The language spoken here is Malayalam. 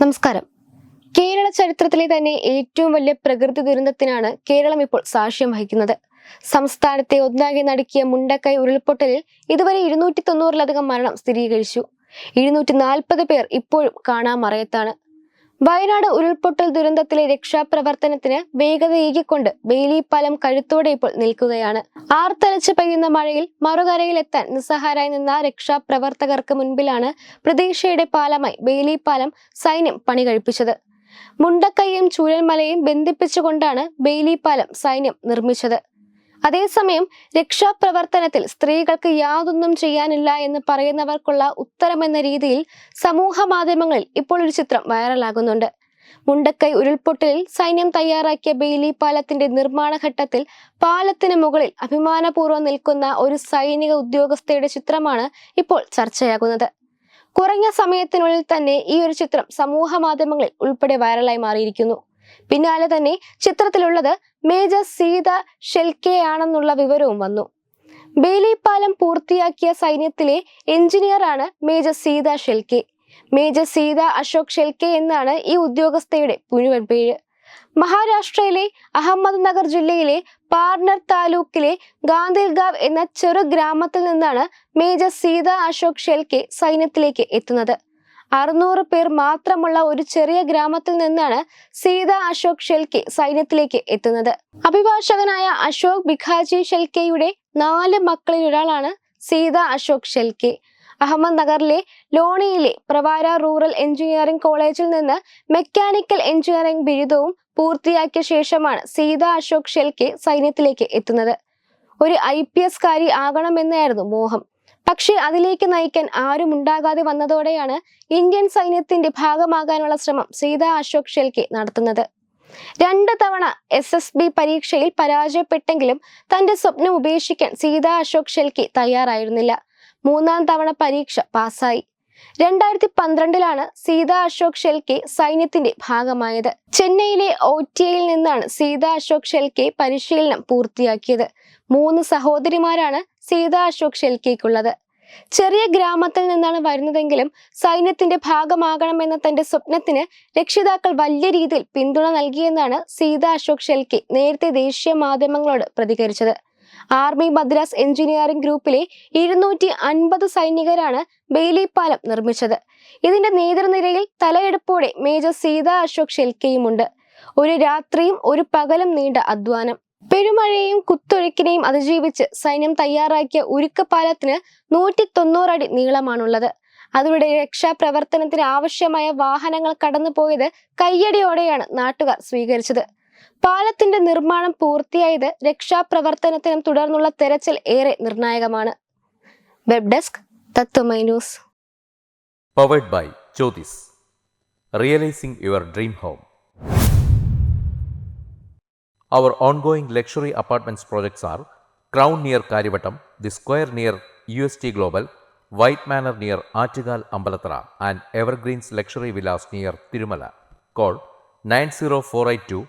നമസ്കാരം. കേരള ചരിത്രത്തിലെ തന്നെ ഏറ്റവും വലിയ പ്രകൃതി ദുരന്തത്തിനാണ് കേരളം ഇപ്പോൾ സാക്ഷ്യം വഹിക്കുന്നത്. സംസ്ഥാനത്തെ ഒന്നാകെ നടുക്കിയ മുണ്ടക്കൈ ഉരുൾപൊട്ടലിൽ ഇതുവരെ ഇരുന്നൂറ്റി തൊണ്ണൂറിലധികം മരണം സ്ഥിരീകരിച്ചു. ഇരുന്നൂറ്റി നാൽപ്പത് പേർ ഇപ്പോഴും കാണാമറയത്താണ്. വയനാട് ഉരുൾപൊട്ടൽ ദുരന്തത്തിലെ രക്ഷാപ്രവർത്തനത്തിന് വേഗതയേകിക്കൊണ്ട് ബേലിപ്പാലം പാലം കഴുത്തോടെ ഇപ്പോൾ നിൽക്കുകയാണ്. ആർത്തലച്ച് പെയ്യുന്ന മഴയിൽ മറുകരയിലെത്താൻ നിസ്സഹാരായി നിന്ന രക്ഷാപ്രവർത്തകർക്ക് മുൻപിലാണ് പ്രതീക്ഷയുടെ പാലമായി ബേലിപ്പാലം പാലം സൈന്യം പണി കഴിപ്പിച്ചത്. മുണ്ടക്കയ്യും ചൂരൽമലയും ബന്ധിപ്പിച്ചുകൊണ്ടാണ് ബേലിപ്പാലം പാലം സൈന്യം നിർമ്മിച്ചത്. അതേസമയം രക്ഷാപ്രവർത്തനത്തിൽ സ്ത്രീകൾക്ക് യാതൊന്നും ചെയ്യാനില്ല എന്ന് പറയുന്നവർക്കുള്ള ഉത്തരമെന്ന രീതിയിൽ സമൂഹ മാധ്യമങ്ങളിൽ ഇപ്പോൾ ഒരു ചിത്രം വൈറലാകുന്നുണ്ട്. മുണ്ടക്കൈ ഉരുൾപൊട്ടലിൽ സൈന്യം തയ്യാറാക്കിയ ബെയിലി പാലത്തിന്റെ നിർമ്മാണ ഘട്ടത്തിൽ പാലത്തിന് മുകളിൽ അഭിമാനപൂർവം നിൽക്കുന്ന ഒരു സൈനിക ഉദ്യോഗസ്ഥയുടെ ചിത്രമാണ് ഇപ്പോൾ ചർച്ചയാകുന്നത്. കുറഞ്ഞ സമയത്തിനുള്ളിൽ തന്നെ ഈ ഒരു ചിത്രം സമൂഹ മാധ്യമങ്ങളിൽ ഉൾപ്പെടെ വൈറലായി മാറിയിരിക്കുന്നു. പിന്നാലെ തന്നെ ചിത്രത്തിലുള്ളത് മേജർ സീത ഷെൽക്കെ ആണെന്നുള്ള വിവരവും വന്നു. ബേലി പാലം പൂർത്തിയാക്കിയ സൈന്യത്തിലെ എഞ്ചിനീയറാണ് മേജർ സീത ഷെൽക്കെ. മേജർ സീത അശോക് ഷെൽക്കെ എന്നാണ് ഈ ഉദ്യോഗസ്ഥയുടെ മുഴുവൻ പേര്. മഹാരാഷ്ട്രയിലെ അഹമ്മദ് നഗർ ജില്ലയിലെ പാർണർ താലൂക്കിലെ ഗാന്ധിൽഗാവ് എന്ന ചെറു ഗ്രാമത്തിൽ നിന്നാണ് മേജർ സീത അശോക് ഷെൽക്കെ സൈന്യത്തിലേക്ക് എത്തുന്നത്. അറുന്നൂറ് പേർ മാത്രമുള്ള ഒരു ചെറിയ ഗ്രാമത്തിൽ നിന്നാണ് സീത അശോക് ഷെൽക്കെ സൈന്യത്തിലേക്ക് എത്തുന്നത്. അഭിഭാഷകനായ അശോക് ബിഖാജി ഷെൽക്കെയുടെ നാല് മക്കളിൽ ഒരാളാണ് സീത അശോക് ഷെൽക്കെ. അഹമ്മദ് നഗറിലെ ലോണിയിലെ പ്രവാര റൂറൽ എഞ്ചിനീയറിംഗ് കോളേജിൽ നിന്ന് മെക്കാനിക്കൽ എഞ്ചിനീയറിംഗ് ബിരുദവും പൂർത്തിയാക്കിയ ശേഷമാണ് സീത അശോക് ഷെൽക്കെ സൈന്യത്തിലേക്ക് എത്തുന്നത്. ഒരു ഐ പി എസ് കാരി ആകണമെന്നായിരുന്നു മോഹം. പക്ഷേ അതിലേക്ക് നയിക്കാൻ ആരും ഉണ്ടാകാതെ വന്നതോടെയാണ് ഇന്ത്യൻ സൈന്യത്തിന്റെ ഭാഗമാകാനുള്ള ശ്രമം സീത അശോക് ഷെൽക്കെ നടത്തുന്നത്. രണ്ട് തവണ എസ് എസ് ബി പരീക്ഷയിൽ പരാജയപ്പെട്ടെങ്കിലും തന്റെ സ്വപ്നം ഉപേക്ഷിക്കാൻ സീത അശോക് ഷെൽക്കെ തയ്യാറായിരുന്നില്ല. മൂന്നാം തവണ പരീക്ഷ പാസ്സായി. രണ്ടായിരത്തി പന്ത്രണ്ടിലാണ് സീത അശോക് ഷെൽക്കെ സൈന്യത്തിന്റെ ഭാഗമായത്. ചെന്നൈയിലെ ഓറ്റിയയിൽ നിന്നാണ് സീത അശോക് ഷെൽക്കെ പരിശീലനം പൂർത്തിയാക്കിയത്. മൂന്ന് സഹോദരിമാരാണ് സീത അശോക് ഷെൽക്കെക്കുള്ളത്. ചെറിയ ഗ്രാമത്തിൽ നിന്നാണ് വരുന്നതെങ്കിലും സൈന്യത്തിന്റെ ഭാഗമാകണമെന്ന തന്റെ സ്വപ്നത്തിന് രക്ഷിതാക്കൾ വലിയ രീതിയിൽ പിന്തുണ നൽകിയെന്നാണ് സീത അശോക് ഷെൽക്കെ നേരത്തെ ദേശീയ മാധ്യമങ്ങളോട് പ്രതികരിച്ചത്. ആർമി മദ്രാസ് എഞ്ചിനീയറിംഗ് ഗ്രൂപ്പിലെ ഇരുന്നൂറ്റി അൻപത് സൈനികരാണ് ബെയിലി പാലം നിർമ്മിച്ചത്. ഇതിന്റെ നേതൃനിരയിൽ തലയെടുപ്പോടെ മേജർ സീത അശോക് ഷെൽക്കയുമുണ്ട്. ഒരു രാത്രിയും ഒരു പകലും നീണ്ട അധ്വാനം. പെരുമഴയെയും കുത്തൊഴുക്കിനെയും അതിജീവിച്ച് സൈന്യം തയ്യാറാക്കിയ ഉരുക്കപ്പാലത്തിന് നൂറ്റി തൊണ്ണൂറടി നീളമാണുള്ളത്. അതിലൂടെ രക്ഷാപ്രവർത്തനത്തിന് ആവശ്യമായ വാഹനങ്ങൾ കടന്നുപോയത് കയ്യടിയോടെയാണ് നാട്ടുകാർ സ്വീകരിച്ചത്. പാലത്തിന്റെ നിർമ്മാണം പൂർത്തിയായത് രക്ഷാപ്രവർത്തനത്തിനും തുടർന്നുള്ള തെരച്ചിൽ ഏറെ നിർണായകമാണ് web desk Tatwamayi news powered by Jyothis realising your dream home Our ongoing luxury apartments projects are Crown near Karivattam, The Square near UST Global, White Manor near Achigal Ambalatra, and Evergreens Luxury Villas near Tirumala. Call 90482